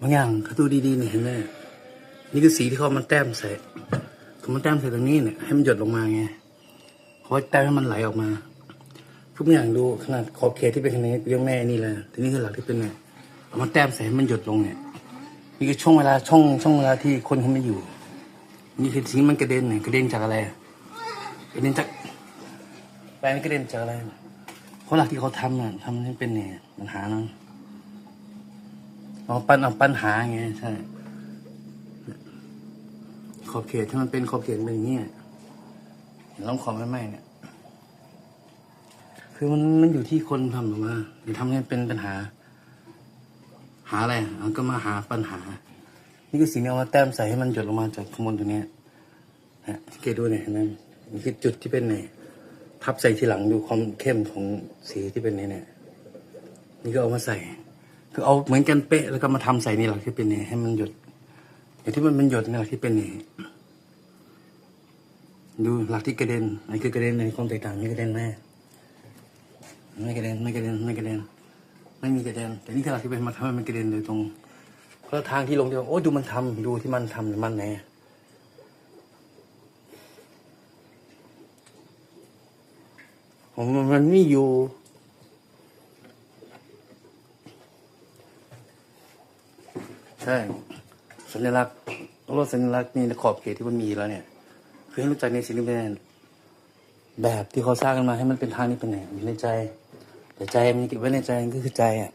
บางอย่างเขาดูดีๆเนี่ยเห็นไหมนี่คือสีที่เขามันแต้มใส่เขามันแต้มใส่ตรงนี้เนี่ยให้มันหยดลงมาไงเขาแต้มให้มันไหลออกมาทุกอย่างดูขนาดขอบเขตที่เป็นขนาดนี้เรียกแม่นี่เลยทีนี้คือหลักที่เป็นเนี่ยเอามาแต้มใส่ให้มันหยดลงเนี่ยนี่คือช่วงเวลาช่องช่องเวลาที่คนเขาไม่อยู่นี่คือสิ่งมันกระเด็นเนี่ยกระเด็นจากอะไรกระเด็นจากแปลงกระเด็นจากอะไรเพราะหลักที่เขาทำอะทำให้เป็นเนี่ยปัญหาเน เอาปัญเอาปัญหาไงใช่ ขอบเขตถ้ามันเป็นขอบเขตเป็นอย่างนี้ยล้อมขอบไม่ไหมเนี่ย คือมันมันอยู่ที่คนทำหรือว่าหรือทำให้เป็นปัญหา หาอะไรมันก็มาหาปัญหา นี่คือสิ่งที่เอามาแต้มใส่ให้มันหยดลงมาจากข้างบนตรงเนี้ยนะสังเกตดูเนี่ยนไหมนี่คือจุดที่เป็นเนี่ยทับใส่ทีหลังดูความเข้มของสีที่เป็นเนี่ยนี่ก็เอามาใส่ คือเอาเหมือนกันเป๊ะแล้วก็มาทำใส่นี่หลักที่เป็นเนี่ยให้มันหยดอย่างที่มันมันหยดนี่หลักที่เป็นเนี่ยดูหลักที่กระเด็นอันคือกระเด็นในความแตกต่างนี่กระเด็นแม่ไม่กระเด็นไม่กระเด็นไม่กระเด็นไม่มีกระเด็นแต่นี่ขนาดที่เป็นมาทำให้มันกระเด็นโดยตรงเพราะทางที่ลงที่ว่าโอ้ดูมันทำดูที่มันทำมันไหนผมมันไม่อยู่ ช่ สัญลักษณ์รถสัญลักษณ์นี่ขอบเขตที่มันมีแล้วเนี่ย คือให้รู้จักในสิ่งที่เป็นแบบที่เขาสร้างกันมาให้มันเป็นทางนี้เป็นไหนอยู่ในใจแต่ใจมันเก็บไว้ในใจก็คือใจอะ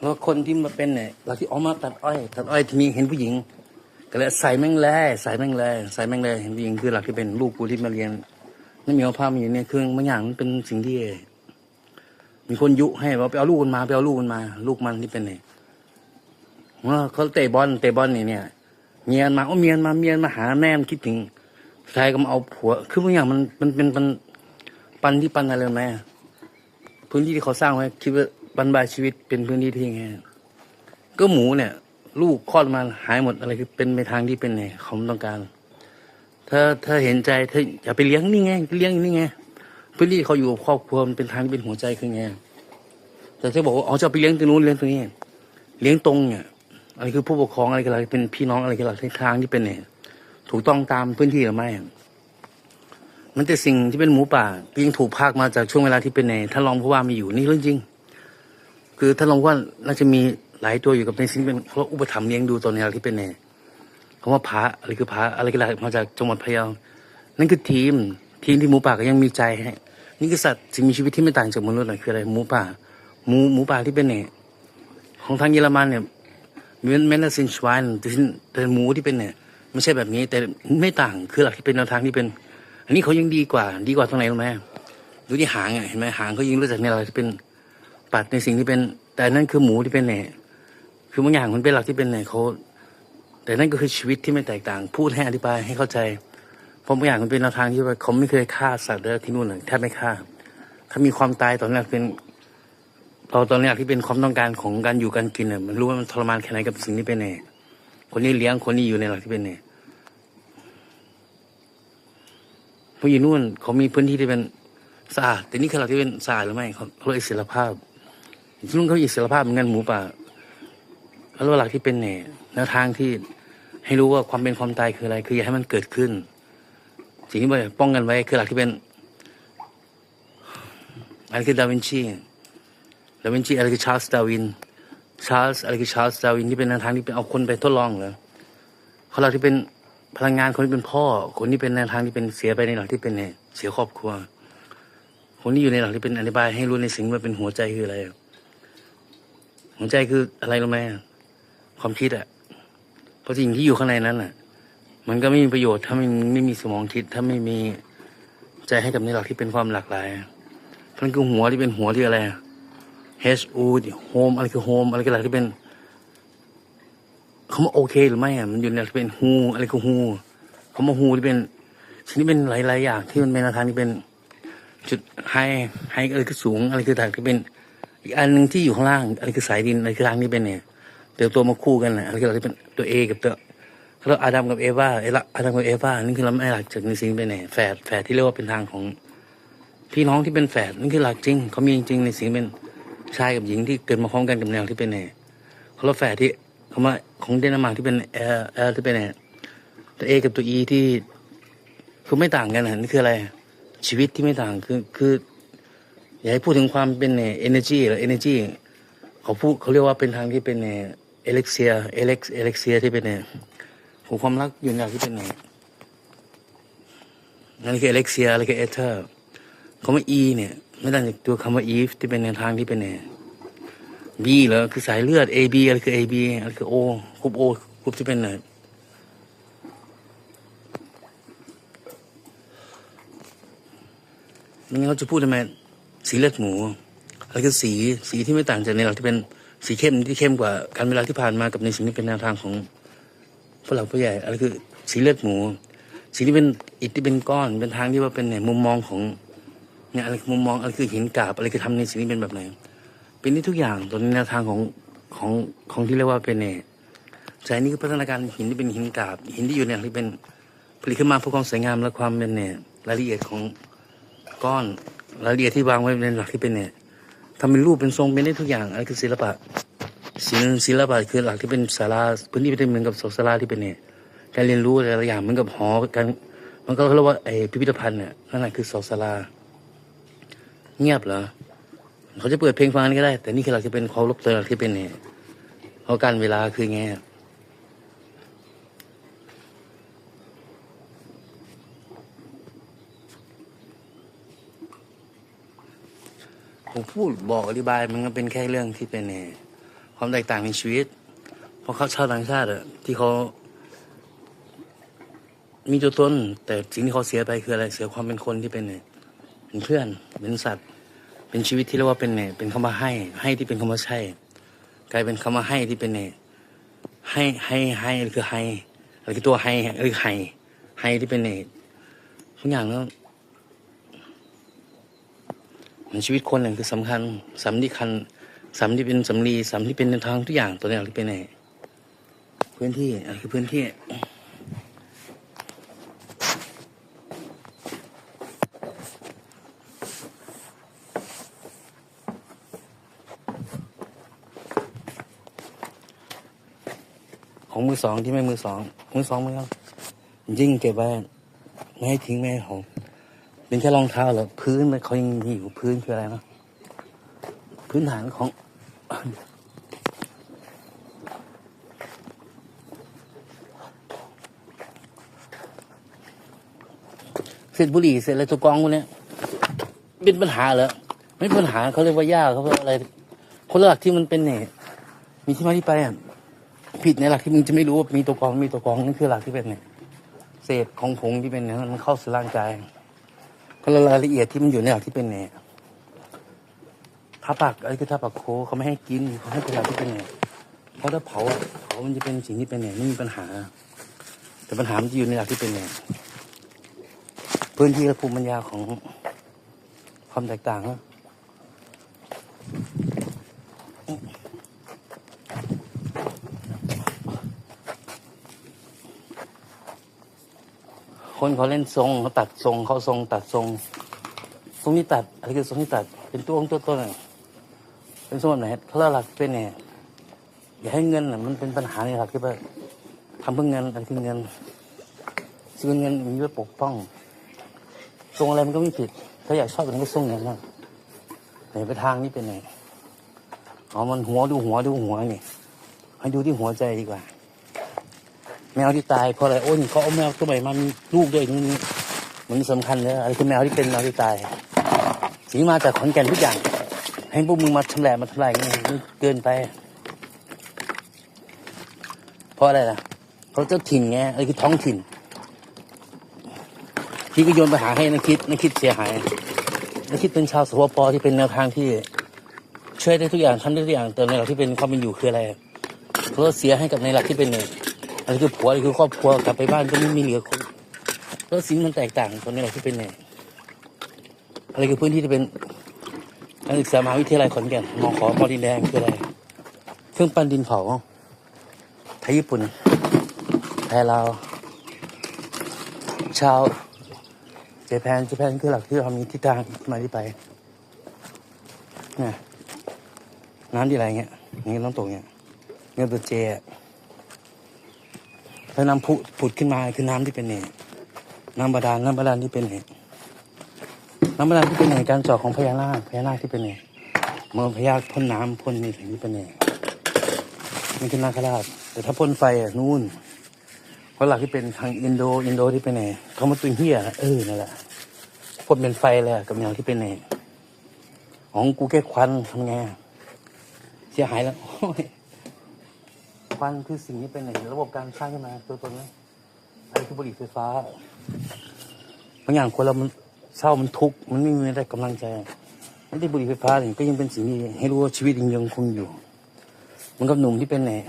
แล้วคนที่มาเป็นเนี่ยเราที่ออกมาตัดอ้อย ตัดอ้อยทีนี้เห็นผู้หญิง ก็เลยใส่แม่งแล่ใส่แม่งแล่ใส่แม่งแล่เห็นผู้หญิงคือหลักที่เป็นลูกกูที่มาเรียนนั่นมีเอาภาพมาอยู่เนี่ยคือบางอย่างมันเป็นสิ่งที่ มีคนยุให้ว่าไปเอาลูกมันมาไปเอาลูกมันมา ลูกมันที่เป็นเนี่ยว่าเขาเตะบอลเตะบอลนี่เนี่ย เมียนมาโอ้เมียนมาเมียนมาหาแม่มคิดถึงสุดท้ายก็มาเอาผัว คือบางอย่างมันมันเป็นปันปันที่ปันอะไรไหมพื้นที่ที่เขาสร้างไว้คิดว่าบรรบายชีวิตเป็นพื้นที่ที่ยังไงก็หมูเนี่ย ลูกคลอดมาหายหมดอะไรคือเป็นไปทางที่เป็นไงเขาต้องการ ถ้าถ้าเห็นใจเธออย่าไปเลี้ยงนี่ไงเลี้ยงนี่ไงพื้นที่เขาอยู่กับครอบครัวมันเป็นทางที่เป็นหัวใจคือไง แต่ถ้าบอกว่าอ๋อจะไปเลี้ยงตรงนู้นเลี้ยงตรงนี้ เลี้ยงตรงเนี่ยอะไรคือผู้ปกครองอะไรกันอะไรเป็นพี่น้องอะไรกันอะไรทางที่เป็นเนี่ยถูกต้องตามพื้นที่หรือไม่มันแต่สิ่งที่เป็นหมูป่าก็ยังถูกพากมาจากช่วงเวลาที่เป็นเนี่ยท่านรองผู้ว่ามีอยู่นี่เรื่องจริง คือท่านรองว่าน่าจะมีหลายตัวอยู่กับในสิ่งเป็นเพราะอุปถัมภ์เลี้ยงดูตัวเนี่ยที่เป็นเนี่ยคำว่าพระอะไรคือพระอะไรกันอะไรมาจากจังหวัดพะเยานั่นคือทีมทีมที่หมูป่าก็ยังมีใจให้นี่คือสัตว์สิ่งมีชีวิตที่ไม่ต่างจากมนุษย์เลยคืออะไรหมูป่า หมูหมูป่าที่เป็นเนี่ยของทางเยอรมันเนี่ยเมือนแมนซินชวานแต่แต่หมูที่เป็นเนี่ยไม่ใช่แบบนี้ แต่ไม่ต่างคือหลักที่เป็นแนวทางที่เป็น อันนี้เขายังดีกว่า ดีกว่าตรงไหนรู้ไหมดูที่หางอะเห็นไหมหางเขายิงรู้จักในอะไรที่เป็นปัดในสิ่งที่เป็น แต่นั่นคือหมูที่เป็นเนี่ยคือบางอย่างมันเป็นหลักที่เป็นเนี่ยเขาแต่นั่นก็คือชีวิตที่ไม่แตกต่าง พูดให้อธิบายให้เข้าใจเพราะบางอย่างมันเป็นแนวทางที่ว่าเขาไม่เคยฆ่าสัตว์เลยที่นู่นเลยแทบไม่ฆ่า ถ้ามีความตายตอนแรกเป็น เราตอนนี้ที่เป็นความต้องการของการอยู่การกินเนี่ยมันรู้ว่ามันทรมานแค่ไหนกับสิ่งที่เป็นเนี่ยคนนี้เลี้ยงคนนี้อยู่ในหลักที่เป็นเนี่ยพวกอยู่นู่นเขามีพื้นที่ที่เป็นสะอาดแต่นี่คือหลักที่เป็นสะอาดหรือไม่เขาเขาเรียกอิสรภาพที่นู่นเขาอิสรภาพเหมือนกันหมูป่าแล้วหลักที่เป็นเนี่ยแนวทางที่ให้รู้ว่าความเป็นความตายคืออะไร คืออย่าให้มันเกิดขึ้น สิ่งที่ป้องกันไว้คือหลักที่เป็นอันคือดาวินชี ดาวินชีอะไรคือชาร์ลส์ดาวิน ชาร์ลส์อะไรคือชาร์ลส์ดาวินที่เป็นแนวทางที่เป็นเอาคนไปทดลองเหรอเขาเราที่เป็นพลังงานคนที่เป็นพ่อ คนที่เป็นแนวทางที่เป็นเสียไปในหลักที่เป็นเสียครอบครัว คนที่อยู่ในหลักที่เป็นอธิบายให้รู้ในสิ่งที่มันเป็นหัวใจคืออะไร หัวใจคืออะไรรู้ไหมความคิดอะเพราะสิ่งที่อยู่ข้างในนั้นอะมันก็ไม่มีประโยชน์ถ้าไม่ไม่มีสมองคิด ถ้าไม่มีใจให้กับในหลักที่เป็นความหลากหลายมันคือหัวที่เป็นหัวที่อะไร H U โฮมอะไรคือโฮมอะไรก็อะไรที่เป็นเขาว่าโอเคหรือไม่อะมันอยู่ในที่เป็นฮูอะไรคือฮูเขาว่าฮูที่เป็นสิ่งที่เป็นหลายๆอย่างที่มันเป็นแนวทางที่เป็นจุดไฮไฮอะไรคือสูง อะไรคือทางที่เป็น อีกอันหนึ่งที่อยู่ข้างล่างอะไรคือสายดินอะไรคือทางที่เป็นเนี่ยเติบโตมาคู่กันแหละอะไรคือเรที่เป็นตัวเอกับตัวเขาอาดัมกับเอวาเอละอาดัมกับเอวานี่คือเราไม่หลักจากในสิ่งเป็นเนี่ยแฝดแฝดที่เรียกว่าเป็นทางของพี่น้องที่เป็นแฝดนี่คือหลักจริงเขามีจริงในสิ่งเป็น ชายกับหญิงที่เกิดมาพร้อมกันกับแนวที่เป็นเนี่ยคนละแฝดที่คำว่าของเดนมาร์กที่เป็นเอลเอลที่เป็นเนี่ยตัวเอกับตัวอีที่คือไม่ต่างกันนะนี่คืออะไร ชีวิตที่ไม่ต่างคือคืออยากให้พูดถึงความเป็นเนี่ย energy หรือ energy เขาพูดเขาเรียกว่าเป็นทางที่เป็นเนี่ยเอเล็กเซียเอเล็กเอเล็กเซียที่เป็นเนี่ยของความรักอยู่ในอย่างที่เป็นเนี่ยนั่นคือเอเล็กเซียอะไรคือเอเธอร์คำว่า E เนี่ย ไม่ต่างจากตัวคำว่า Eve ที่เป็นในวทางที่เป็นเนี่ย B เหรอคือสายเลือด AB อะไรคือ AB อะไรคือ O กรุ๊ป O กรุ๊ปที่เป็นเนี่ยไมันเขาจะพูดทำไมสีเลือดหมูอะไรคือสีสีที่ไม่ต่างจากในหลักที่เป็นสีเข้มที่เข้มกว่าการเวลาที่ผ่านมากับในสิ่งที่เป็นแนวทางของผู้หลักผู้ใหญ่อะไรคือสีเลือดหมู สีที่เป็นอิฐที่เป็นก้อนเป็นทางที่ว่าเป็นเนี่ยมุมมองของ เนี่ยอะไรคือมุมมองอะไรคือหินกาบอะไรคือทำในสิ่งนี้เป็นแบบไหน เป็นที่ทุกอย่างตัวนี้แนวทางของของของที่เรียกว่าเป็นเนี่ยสายนี้คือพัฒนาการหินที่เป็นหินกาบ หินที่อยู่เนี่ยที่เป็นผลิตขึ้นมาเพื่อความสวยงามและความเป็นเนี่ยรายละเอียดของก้อนรายละเอียดที่วางไว้ในหลักที่เป็นเนี่ยทำเป็นรูปเป็นทรงเป็นได้ทุกอย่างอะไรคือศิลปะศิลศิลปะคือหลักที่เป็นศาลาพื้นที่เป็นเหมือนกับศาลาที่เป็นเนี่ยการเรียนรู้อะไรหลายอย่างเหมือนกับหอการมันก็เรียกว่าไอพิพิธภัณฑ์เนี่ยนั่นแหละคือศาลา เงียบเหรอเขาจะเปิดเพลงฟังก็ได้ แต่นี่คือหลักที่เป็นความรบตัวหลักที่เป็นเนี่ยเพราะการเวลาคือไงผมพูดบอกอธิบายมันก็เป็นแค่เรื่องที่เป็นเนความแตกต่างในชีวิต เพราะเขาชาวต่างชาติอะที่เขามีตัวตนแต่สิ่งที่เขาเสียไปคืออะไรเสียความเป็นคนที่เป็นเนี่ย เป็นเพื่อน เป็นสัตว์ เป็นชีวิตที่เรียกว่าเป็นเนี่ยเป็นคำว่าให้ ให้ที่เป็นคำว่าใช่ กลายเป็นคำว่าให้ที่เป็นเนี่ยให้ให้ให้คือให้อะไรคือตัวให้เอ้ยให้ให้ที่เป็นเนี่ยทุกอย่างแล้วมันชีวิตคนหนึ่งคือสำคัญสำที่คัญสำที่เป็นสำลีสำที่เป็นทางทุกอย่างตัวนี้ที่เป็นเนี่ยพื้นที่อะไรคือพื้นที่ ของมือสองที่ไม่มือสองมือสองมือครับยิ่งเก็บไว้ไม่ให้ทิ้งไม่ให้ของเป็นแค่รองเท้าเหรอพื้นมันเขายังมีอยู่พื้นคืออะไรนะพื้นฐานของเสร็จบุหรี่เสร็จอะไรตัวกรองพวกเนี้ยเป็นปัญหาเหรอไม่ปัญหาเขาเรียกว่า ยากเขาเรียกอะไร คนหลักที่มันเป็นเนี่ยมีที่มาที่ไปอะ ผิดในหลักที่มึงจะไม่รู้ว่ามีตัวกรองมีตัวกรองนั่นคือหลักที่เป็นเนี่ยเศษของผงที่เป็นเนี่ยมันเข้าสู่ร่างกายก็รายละเอียดที่มันอยู่ในหลักที่เป็นเนี่ยทับปักอะไรคือทับปักโคเขาไม่ให้กินเขาให้เป็นหลักที่เป็นเนี่ยเพราะถ้าเผาเผามันจะเป็นสิ่งที่เป็นเนี่ยไม่มีปัญหา แต่ปัญหามันจะอยู่ในหลักที่เป็นเนี่ยพื้นที่และภูมิปัญญาของความแตกต่างนะ คนเขาเล่นทรงเขาตัดทรงเขาทรงตัดทรงทรงที่ตัดอะไรคือทรงที่ตัด เป็นตัวองตัวต้นเป็นทรงแบบไหนเขาเรียกหลักเป็นเนี่ยอย่าให้เงินมันเป็นปัญหาในหลักที่ว่าทำเพื่อเงินอะไรคือเงินซื้อเงินมีไว้ปกป้องทรงอะไรมันก็ไม่ผิด ถ้าอยากชอบมันก็ทรงอย่างนั้นแต่ไปทางนี้เป็นไงอ๋อมันหัวดูหัวดูหัวนี่ให้ดูที่หัวใจดีกว่า แมวที่ตายเพราะอะไรโอ้ยเขาเอาแมวตัวใหม่มามีลูกด้วยนี่มันสำคัญเลยอะไรคือแมวที่เป็นแมวที่ตายสีมาจากขอนแก่นทุกอย่าง ให้พวกมึงมาทำลายมาทำลายอย่างนี้มันเกินไปเพราะอะไรล่ะเขาเจ้าถิ่นไงอะไรคือท้องถิ่นพี่ก็โยนไปหาให้นักคิดนักคิดเสียหายนักคิดเป็นชาวสวปที่เป็นแนวทางที่ช่วยได้ทุกอย่างทำได้ทุกอย่างแต่ในหลักที่เป็นความเป็นอยู่คืออะไรเขาเสียให้กับในหลักที่เป็นเนี่ย อันนี้คือผัวอันนี้คือครอบครัวกลับไปบ้านก็ไม่มีเหลือคนแล้วสิ่งมันแตกต่างคนนี้เรที่เป็นเนี่ยอะไรคือพื้นที่ที่เป็นการศึกษามหาวิทยาลัยขอนแก่นมอขอมอดินแดงคืออะไร เครื่องปั้นดินเผาไทยญี่ปุ่นไทยลาวชาวเจแปนเจแปนคือหลักที่เรามีทิศทางมาที่ไปน้ำที่ไหลเงี้ยอย่น้ำตกเงี้ยเงี้ยตัวเจ แล้วน้ำพุผุดขึ้นมาคือน้ำที่เป็นเนี่ยน้ำบาดาลน้ำบาดาลที่เป็นเนี่ยน้ำบาดาลที่เป็นเนี่ยการเจาะของพญานาคพญานาคที่เป็นเนี่ยเมื่อพญานาพ่นน้ำพ่นนี่ถึงที่เป็นเนี่ยนี่คือนาคราชแต่ถ้าพ่นไฟอะนู่นเพราะหลักที่เป็นทางอินโดอินโดที่เป็นเนี่ยเขามาตุยเฮียเออนั่นแหละพ่นเป็นไฟเลยอะกับแนวที่เป็นเนี่ยของกูแค่ควันทำไงเสียหายแล้ว ควันคือสิ่งที่เป็นในระบบการสร้างขึ้นมาตัวตนนะอะไรคือบุหรี่ไฟฟ้าบางอย่างคนเรามันเศร้ามันทุกข์มันไม่มีได้กำลังใจไม่ได้บุหรี่ไฟฟ้าเนี่ยก็ยังเป็นสิ่งที่ให้รู้ว่าชีวิตยังยังคงอยู่มันกับหนุ่มที่เป็นเนี่ย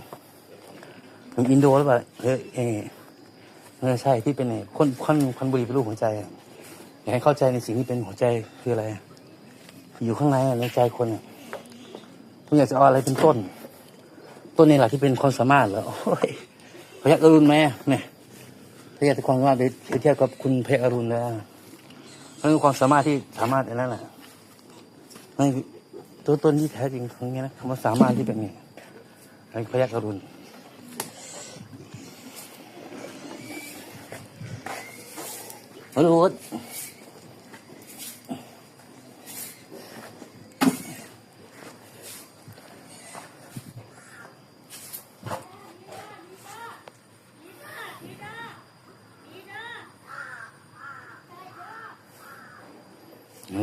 หนุ่มอินโดหรือเปล่าเออเออใช่ที่เป็นเนี่ยคนคนคนบุหรี่เป็นรูปหัวใจอยากให้เข้าใจในสิ่งที่เป็นหัวใจคืออะไร อยู่ข้างในในใจคนอะคุณอยากจะเอาอะไรเป็นต้น ต้นนี่แหละที่เป็นความสามารถเหรอโอ้ยพยักอรุณไหมเนี่ยพยักความสามารถไปเทียบกับคุณพยักอรุณแล้วนั่นคือความสามารถที่สามารถอันนั้นแหละนั่นคือตัวต้นที่แท้จริงของนี้นะคำว่าสามารถที่เป็นนี่นั่นพยักอรุณโอ้โห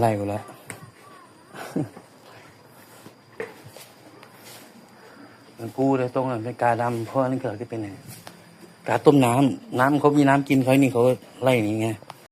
ไล่กูแล้วมันกูเลยตรงนั้นเป็นกาดำเพราะอันนี้เกิดที่เป็นไงกาต้มน้ำน้ำเขามีน้ำกินเขานี่เขาไล่นี่ไง